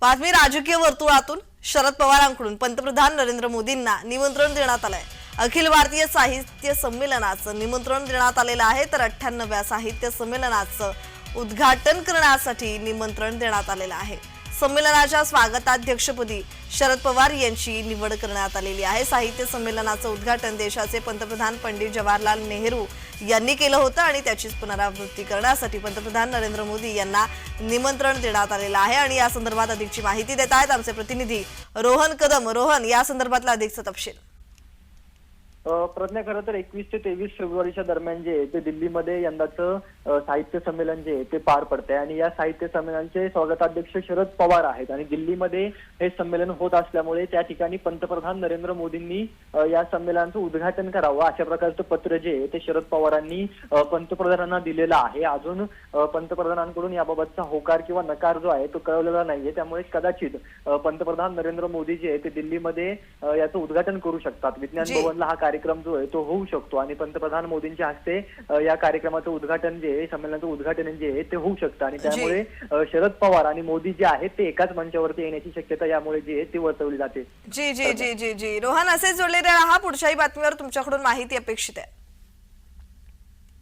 बातमी राजकीय वर्तुळातून शरद पवारांकडून पंतप्रधान नरेंद्र मोदींना निमंत्रण देण्यात आलंय. अखिल भारतीय साहित्य संमेलनाचं निमंत्रण देण्यात आलेलं आहे तर अठ्ठ्याण्णव्या साहित्य संमेलनाचं उद्घाटन करण्यासाठी निमंत्रण देण्यात आलेलं आहे. संमेलनाच्या स्वागताध्यक्षपदी शरद पवार यांची निवड करण्यात आलेली आहे. साहित्य संमेलनाचं उद्घाटन देशाचे पंतप्रधान पंडित जवाहरलाल नेहरू यांनी केलं होतं आणि त्याचीच पुनरावृत्ती करण्यासाठी पंतप्रधान नरेंद्र मोदी यांना निमंत्रण देण्यात आलेलं आहे आणि या संदर्भात अधिकची माहिती देत आहेत आमचे प्रतिनिधी रोहन कदम. रोहन या संदर्भातला अधिकचा तपशील. प्रज्ञा खरं तर एकवीस ते तेवीस फेब्रुवारीच्या दरम्यान जे ते दिल्लीमध्ये यंदाचं साहित्य संमेलन जे आहे ते पार पडतंय. आणि या साहित्य संमेलनाचे स्वागताध्यक्ष शरद पवार आहेत. आणि दिल्लीमध्ये हे संमेलन होत असल्यामुळे त्या ठिकाणी पंतप्रधान नरेंद्र मोदींनी या संमेलनाचं उद्घाटन करावं अशा प्रकारचं पत्र जे आहे ते शरद पवारांनी पंतप्रधानांना दिलेलं आहे. अजून पंतप्रधानांकडून याबाबतचा होकार किंवा नकार जो आहे तो कळवलेला नाहीये. त्यामुळे कदाचित पंतप्रधान नरेंद्र मोदी जे ते दिल्लीमध्ये याचं उद्घाटन करू शकतात. विज्ञान. भवनला हा कार्यक्रम जो आहे तो होऊ शकतो. आणि पंतप्रधान मोदींच्या हस्ते या कार्यक्रमाचं उद्घाटन जे आहे संमेलनाचं उद्घाटन जे आहे ते होऊ शकतं. आणि त्यामुळे शरद पवार आणि मोदी जे आहेत ते एकाच मंचावरती येण्याची शक्यता यामुळे जी आहे ती वर्तवली जाते. जी जी जी जी जी. रोहन असे जोडलेले राहा. पुढच्याही बातमीवर तुमच्याकडून माहिती अपेक्षित आहे.